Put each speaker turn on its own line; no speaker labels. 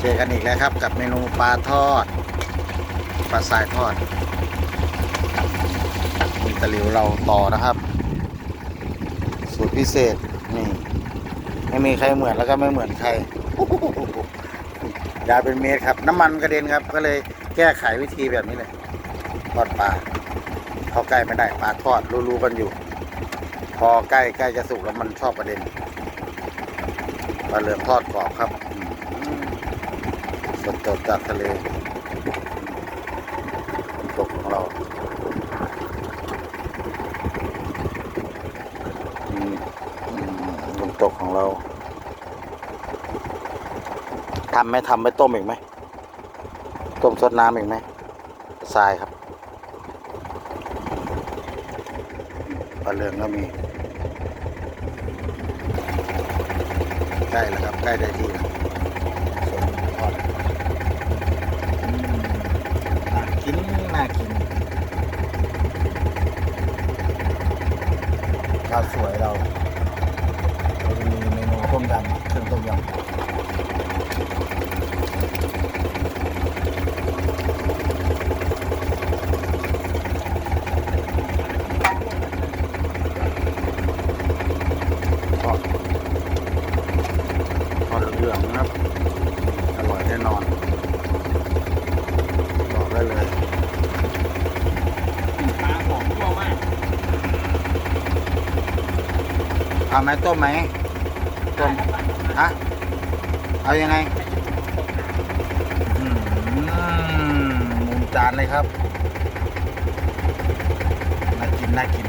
เจอกันอีกแล้วครับกับเมนูปลาทอดปลาสายทอดมีตะหลิวเราต่อนะครับ สูตรพิเศษนี่ไม่มีใครเหมือนแล้วก็ไม่เหมือนใครยาวเป็นเมตรครับ น้ำมันกระเด็นครับ ก็เลยแก้ไขวิธีแบบนี้เลยทอดปลาเข้าใกล้ไม่ได้ปลาทอดรู้ๆกันอยู่ พอใกล้ใกล้จะสุกแล้วมันชอบกระเด็นปลาเหลืองทอดกรอบครับ สดๆจากทะเลตกของเราอืมอืมน้ำตกของเราทำไหมทำไปต้มอีกไหม ต้มซดน้ำอีกไหมทรายครับปลาเหลืองก็มีใกล้แล้วครับใกล้ได้ที่แล้วส่วนทอดอืมน่ากินน่ากิน ข้าวสวยเราเราจะมีเมนูต้มยำเครื่องต้มยำทอดทอดเหลืองๆนะครับ อร่อยแน่นอน บอกได้เลย
ปลาหอมทั่วมาก
เอาไหมต้มไหมต้มฮะเอายังไงอืมมุมจานเลยครับ น่ากิน น่ากิน